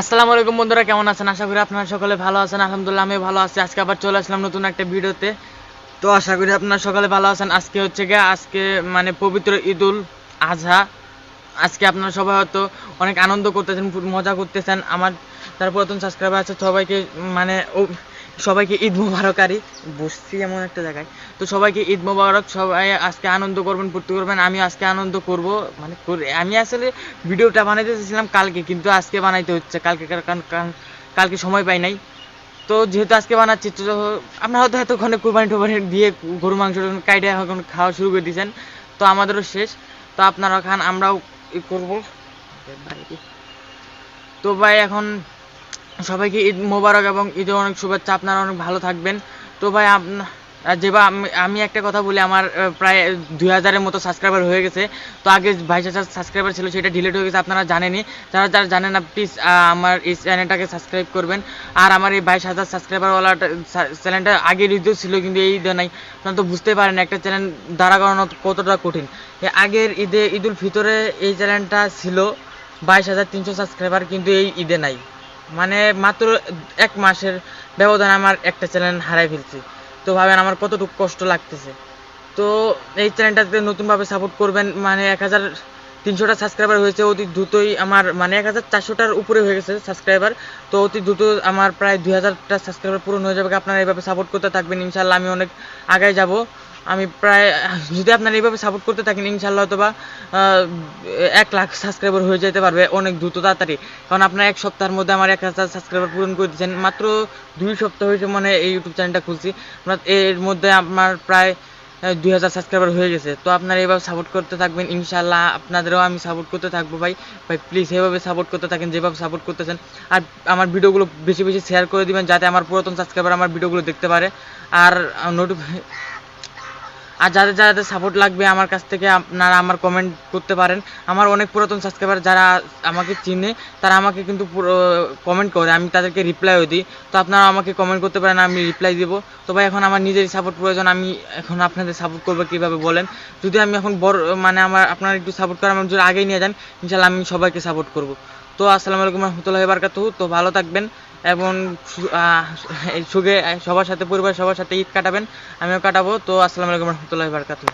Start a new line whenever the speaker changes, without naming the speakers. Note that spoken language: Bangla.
আসসালামু আলাইকুম বন্ধুরা, কেমন আছেন? আশা করি আপনারা সকলে ভালো আছেন। আলহামদুলিল্লাহ আমি ভালো আছি। আজকে আবার চলে আসলাম নতুন একটা ভিডিওতে। তো আশা করি আপনারা সকলে ভালো আছেন। আজকে হচ্ছে গিয়ে, আজকে মানে পবিত্র ঈদুল আজহা। আজকে আপনারা সবাই হয়তো অনেক আনন্দ করতেছেন, মজা করতেছেন। আমার তারপর পুরাতন সাবস্ক্রাইবার আছে, সবাইকে মানে সবাইকে ঈদ মুবারকারি বসছি এমন একটা জায়গায়। তো সবাইকে ঈদ মুবারক, সবাই আজকে আনন্দ করবেন, ফুর্তি করবেন আমি আজকে আনন্দ করব। মানে আমি আসলে ভিডিওটা বানাইতে চেয়েছিলাম কালকে, কিন্তু আজকে বানাইতে হচ্ছে, কালকে কালকে সময় পাই নাই। তো যেহেতু আজকে বানাচ্ছি, তো আপনারা হয়তো এতক্ষণে কুরবানি টুরবানি দিয়ে গরু, মাংস কাইটে এখন খাওয়া শুরু করে দিয়েছেন। তো আমাদেরও শেষ। তো আপনারা খান, আমরাও করব। তো ভাই, এখন সবাইকে ঈদ মোবারক এবং ঈদের অনেক শুভেচ্ছা। আপনারা অনেক ভালো থাকবেন। তো ভাই যেবা আমি- একটা কথা বলি, আমার প্রায় দুই হাজারের মতো সাবস্ক্রাইবার হয়ে গেছে। তো আগে বাইশ হাজার সাবস্ক্রাইবার ছিল, সেটা ডিলিট হয়ে গেছে, আপনারা জানেনই। যারা যারা জানেন না প্লিজ আমার এই চ্যানেলটাকে সাবস্ক্রাইব করবেন। আর আমার এই বাইশ হাজার সাবস্ক্রাইবারওয়ালা চ্যানেলটা আগের ঈদেও ছিল, কিন্তু এই ঈদে নাই। আপনারা তো বুঝতে পারেন, একটা চ্যানেল দাঁড়া করানো কতটা কঠিন। আগের ঈদে, ঈদুল ফিতরে এই চ্যানেলটা ছিল বাইশ হাজার তিনশো সাবস্ক্রাইবার কিন্তু এই ঈদে নাই। মানে মাত্র এক মাসের ব্যবধানে আমার একটা চ্যানেল হারাই ফেলছি। তো ভাবেন আমার কতটুকু কষ্ট লাগতেছে। তো এই চ্যানেলটাতে নতুনভাবে সাপোর্ট করবেন মানে এক হাজার তিনশোটা সাবস্ক্রাইবার হয়েছে, অতি দ্রুতই আমার মানে এক হাজার চারশোটার উপরে হয়ে গেছে সাবস্ক্রাইবার তো অতি দ্রুত আমার প্রায় দুই হাজারটা সাবস্ক্রাইবার পূরণ হয়ে যাবে। আপনারা এইভাবে সাপোর্ট করতে থাকবেন ইনশাল্লাহ আমি অনেক আগায় যাব। আমি প্রায়, যদি আপনারা এইভাবে সাপোর্ট করতে থাকেন ইনশাল্লাহ হয়তো বা এক লাখ সাবস্ক্রাইবার হয়ে যেতে পারবে অনেক দ্রুত তাড়াতাড়ি। কারণ আপনারা এক সপ্তাহের মধ্যে আমার এক হাজার সাবস্ক্রাইবার পূরণ করে দিচ্ছেন মাত্র দুই সপ্তাহ হয়েছে মানে এই ইউটিউব চ্যানেলটা খুলছি। এর মধ্যে আমার প্রায় দুই হাজার সাবস্ক্রাইবার হয়ে গেছে। তো আপনারা এইভাবে সাপোর্ট করতে থাকবেন ইনশাল্লাহ আপনাদেরও আমি সাপোর্ট করতে থাকব ভাই। ভাই প্লিজ এভাবে সাপোর্ট করতে থাকেন, যেভাবে সাপোর্ট করতেছেন। আর আমার ভিডিওগুলো বেশি বেশি শেয়ার করে দিবেন, যাতে আমার পুরাতন সাবস্ক্রাইবার আমার ভিডিওগুলো দেখতে পারে। আর নোটিফাই আর যাদের যাদের সাপোর্ট লাগবে আমার কাছ থেকে আপনারা আমার কমেন্ট করতে পারেন। আমার অনেক পুরাতন সাবস্ক্রাইবার যারা আমাকে চিনে, তারা আমাকে কিন্তু কমেন্ট করে, আমি তাদেরকে রিপ্লাইও দিই। তো আপনারা আমাকে কমেন্ট করতে পারেন, আমি রিপ্লাই দিব। তো ভাই, এখন আমার নিজেরই সাপোর্ট প্রয়োজন, আমি এখন আপনাদের সাপোর্ট করব কীভাবে বলেন? যদি আমি এখন বড় মানে আমার, আপনারা একটু সাপোর্ট করেন, আমার যদি আগেই নিয়ে যান, ইনশাল্লাহ আমি সবাইকে সাপোর্ট করব। তো আসসালামু আলাইকুম রহমতুল্লাহ বারকাতু তো ভালো থাকবেন। এবং সুখে সবার সাথে পরিবার সবার সাথে ঈদ কাটাবেন। আমিও কাটাবো। তো আসসালামু আলাইকুম রহমতুল্লাহ বারকাতু